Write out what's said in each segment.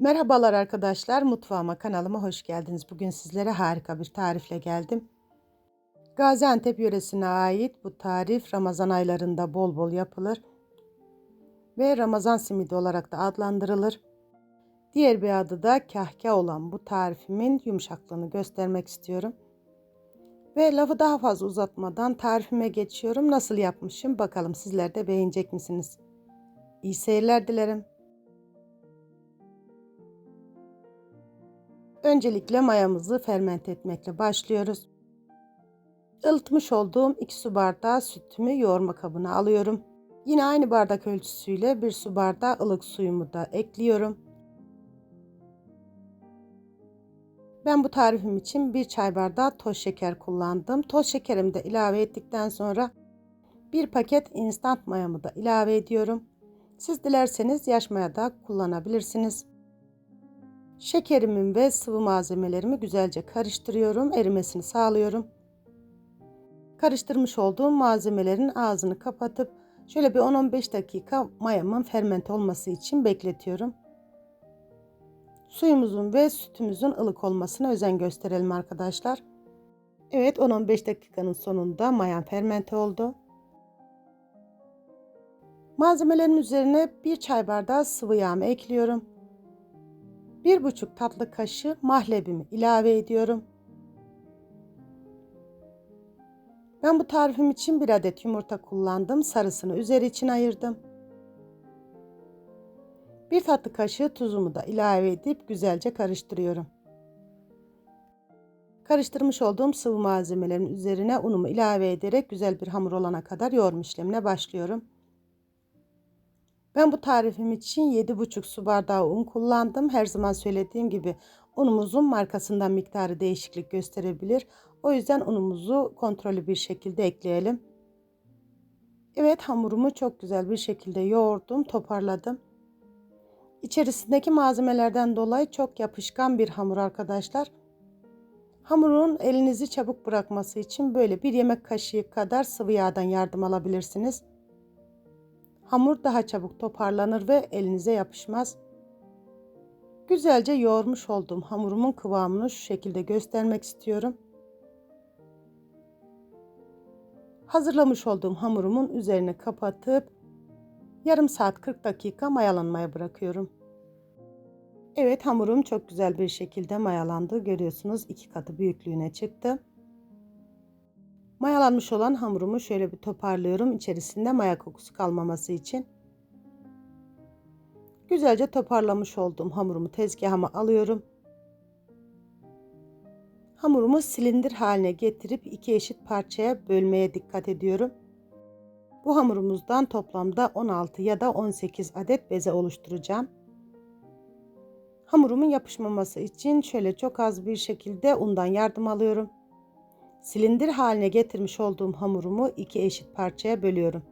Merhabalar arkadaşlar, mutfağıma kanalıma hoş geldiniz. Bugün sizlere harika bir tarifle geldim. Gaziantep yöresine ait bu tarif Ramazan aylarında bol bol yapılır ve Ramazan simidi olarak da adlandırılır. Diğer bir adı da kahkah olan bu tarifimin yumuşaklığını göstermek istiyorum. Ve lafı daha fazla uzatmadan tarifime geçiyorum. Nasıl yapmışım bakalım sizler de beğenecek misiniz? İyi seyirler dilerim. Öncelikle mayamızı fermente etmekle başlıyoruz. Ilıtmış olduğum 2 su bardağı sütümü yoğurma kabına alıyorum. Yine aynı bardak ölçüsüyle 1 su bardağı ılık suyumu da ekliyorum. Ben bu tarifim için 1 çay bardağı toz şeker kullandım. Toz şekerimi de ilave ettikten sonra 1 paket instant mayamı da ilave ediyorum. Siz dilerseniz yaş maya da kullanabilirsiniz. Şekerimin ve sıvı malzemelerimi güzelce karıştırıyorum. Erimesini sağlıyorum. Karıştırmış olduğum malzemelerin ağzını kapatıp şöyle bir 10-15 dakika mayamın fermente olması için bekletiyorum. Suyumuzun ve sütümüzün ılık olmasına özen gösterelim arkadaşlar. Evet 10-15 dakikanın sonunda mayam fermente oldu. Malzemelerin üzerine bir çay bardağı sıvı yağımı ekliyorum. 1,5 tatlı kaşığı mahlebimi ilave ediyorum. Ben bu tarifim için bir adet yumurta kullandım. Sarısını üzeri için ayırdım. Bir tatlı kaşığı tuzumu da ilave edip güzelce karıştırıyorum. Karıştırmış olduğum sıvı malzemelerin üzerine unumu ilave ederek güzel bir hamur olana kadar yoğurma işlemine başlıyorum. Ben bu tarifim için 7,5 su bardağı un kullandım. Her zaman söylediğim gibi unumuzun markasından miktarı değişiklik gösterebilir. O yüzden unumuzu kontrollü bir şekilde ekleyelim. Evet hamurumu çok güzel bir şekilde yoğurdum, toparladım. İçerisindeki malzemelerden dolayı çok yapışkan bir hamur arkadaşlar. Hamurun elinizi çabuk bırakması için böyle bir yemek kaşığı kadar sıvı yağdan yardım alabilirsiniz. Hamur daha çabuk toparlanır ve elinize yapışmaz. Güzelce yoğurmuş olduğum hamurumun kıvamını şu şekilde göstermek istiyorum. Hazırlamış olduğum hamurumun üzerine kapatıp yarım saat 40 dakika mayalanmaya bırakıyorum. Evet hamurum çok güzel bir şekilde mayalandı. Görüyorsunuz iki katı büyüklüğüne çıktı. Mayalanmış olan hamurumu şöyle bir toparlıyorum. içerisinde maya kokusu kalmaması için. Güzelce toparlamış olduğum hamurumu tezgahıma alıyorum. Hamurumu silindir haline getirip iki eşit parçaya bölmeye dikkat ediyorum. Bu hamurumuzdan toplamda 16 ya da 18 adet beze oluşturacağım. Hamurumun yapışmaması için şöyle çok az bir şekilde undan yardım alıyorum. Silindir haline getirmiş olduğum hamurumu iki eşit parçaya bölüyorum.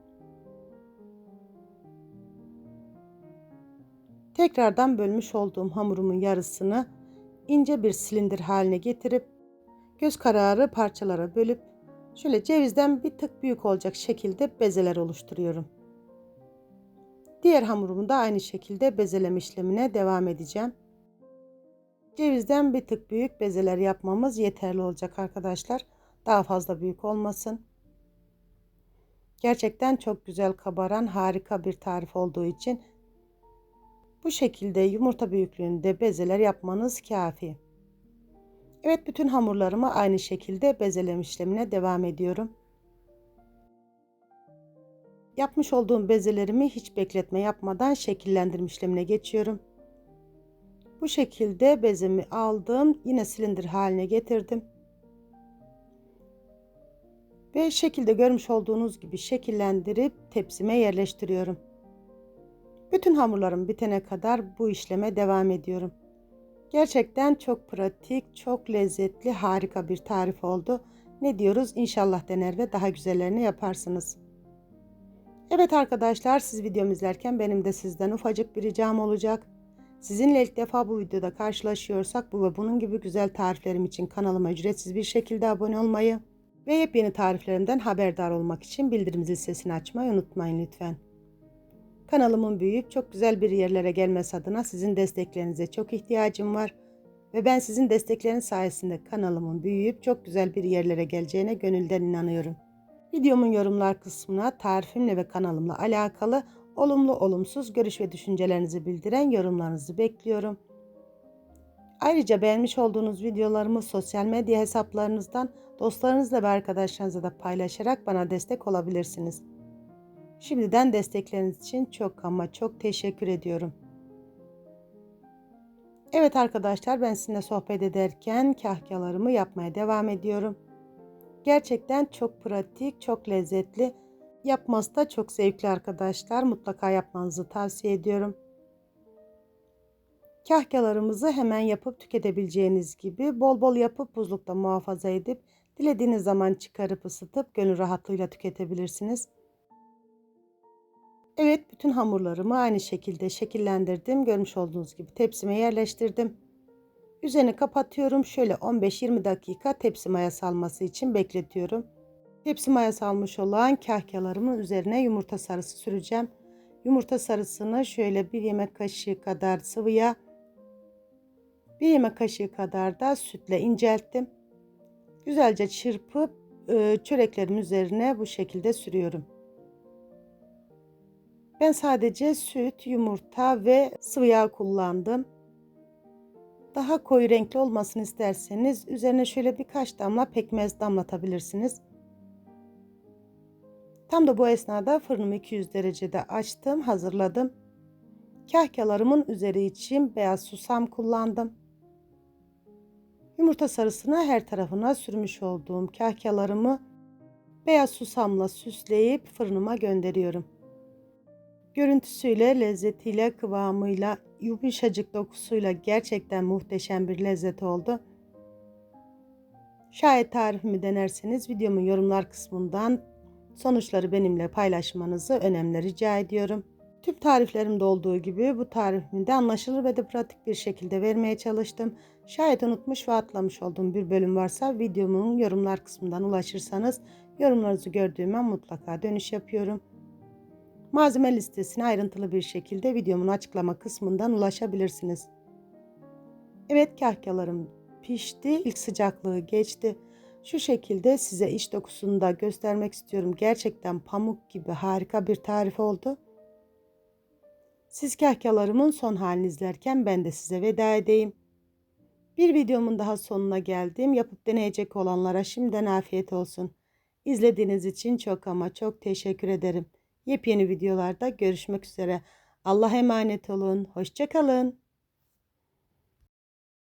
Tekrardan bölmüş olduğum hamurumun yarısını ince bir silindir haline getirip göz kararı parçalara bölüp şöyle cevizden bir tık büyük olacak şekilde bezeler oluşturuyorum. Diğer hamurumu da aynı şekilde bezeleme işlemine devam edeceğim. Cevizden bir tık büyük bezeler yapmamız yeterli olacak arkadaşlar. Daha fazla büyük olmasın. Gerçekten çok güzel kabaran harika bir tarif olduğu için bu şekilde yumurta büyüklüğünde bezeler yapmanız kafi. Evet bütün hamurlarımı aynı şekilde bezeleme işlemine devam ediyorum. Yapmış olduğum bezelerimi hiç bekletme yapmadan şekillendirme işlemine geçiyorum. Bu şekilde bezemi aldım. Yine silindir haline getirdim. Ve şekilde görmüş olduğunuz gibi şekillendirip tepsime yerleştiriyorum. Bütün hamurlarım bitene kadar bu işleme devam ediyorum. Gerçekten çok pratik, çok lezzetli, harika bir tarif oldu. Ne diyoruz? İnşallah dener ve daha güzellerini yaparsınız. Evet arkadaşlar siz videomu izlerken benim de sizden ufacık bir ricam olacak. Sizinle ilk defa bu videoda karşılaşıyorsak bu ve bunun gibi güzel tariflerim için kanalıma ücretsiz bir şekilde abone olmayı ve yepyeni tariflerimden haberdar olmak için bildirim zil sesini açmayı unutmayın lütfen. Kanalımın büyüyüp çok güzel bir yerlere gelmesi adına sizin desteklerinize çok ihtiyacım var. Ve ben sizin destekleriniz sayesinde kanalımın büyüyüp çok güzel bir yerlere geleceğine gönülden inanıyorum. Videomun yorumlar kısmına tarifimle ve kanalımla alakalı olumlu olumsuz görüş ve düşüncelerinizi bildiren yorumlarınızı bekliyorum. Ayrıca beğenmiş olduğunuz videolarımı sosyal medya hesaplarınızdan dostlarınızla ve arkadaşlarınızla da paylaşarak bana destek olabilirsiniz. Şimdiden destekleriniz için çok ama çok teşekkür ediyorum. Evet arkadaşlar ben sizinle sohbet ederken kahkalarımı yapmaya devam ediyorum. Gerçekten çok pratik, çok lezzetli. Yapması da çok zevkli arkadaşlar. Mutlaka yapmanızı tavsiye ediyorum. Kahkalarımızı hemen yapıp tüketebileceğiniz gibi bol bol yapıp buzlukta muhafaza edip dilediğiniz zaman çıkarıp ısıtıp gönül rahatlığıyla tüketebilirsiniz. Evet bütün hamurlarımı aynı şekilde şekillendirdim. Görmüş olduğunuz gibi tepsime yerleştirdim. Üzerini kapatıyorum. Şöyle 15-20 dakika tepsi maya salması için bekletiyorum. Tepsi maya salmış olan kahkalarımın üzerine yumurta sarısı süreceğim. Yumurta sarısını şöyle bir yemek kaşığı kadar sıvıya, bir yemek kaşığı kadar da sütle incelttim. Güzelce çırpıp çöreklerim üzerine bu şekilde sürüyorum. Ben sadece süt, yumurta ve sıvı yağ kullandım. Daha koyu renkli olmasını isterseniz üzerine şöyle birkaç damla pekmez damlatabilirsiniz. Tam da bu esnada fırınımı 200 derecede açtım, hazırladım. Kahkalarımın üzeri için beyaz susam kullandım. Yumurta sarısını her tarafına sürmüş olduğum kahkalarımı beyaz susamla süsleyip fırınıma gönderiyorum. Görüntüsüyle, lezzetiyle, kıvamıyla, yumuşacık dokusuyla gerçekten muhteşem bir lezzet oldu. Şayet tarifimi denerseniz videomun yorumlar kısmından sonuçları benimle paylaşmanızı önemli rica ediyorum. Tüm tariflerimde olduğu gibi bu tarifimi de anlaşılır ve de pratik bir şekilde vermeye çalıştım. Şayet unutmuş ve atlamış olduğum bir bölüm varsa videomun yorumlar kısmından ulaşırsanız yorumlarınızı gördüğüme mutlaka dönüş yapıyorum. Malzeme listesine ayrıntılı bir şekilde videomun açıklama kısmından ulaşabilirsiniz. Evet kahkalarım pişti. İlk sıcaklığı geçti. Şu şekilde size iç dokusunu da göstermek istiyorum. Gerçekten pamuk gibi harika bir tarif oldu. Siz kahkalarımın son halini izlerken ben de size veda edeyim. Bir videomun daha sonuna geldim. Yapıp deneyecek olanlara şimdiden afiyet olsun. İzlediğiniz için çok ama çok teşekkür ederim. Yepyeni videolarda görüşmek üzere. Allah'a emanet olun. Hoşçakalın.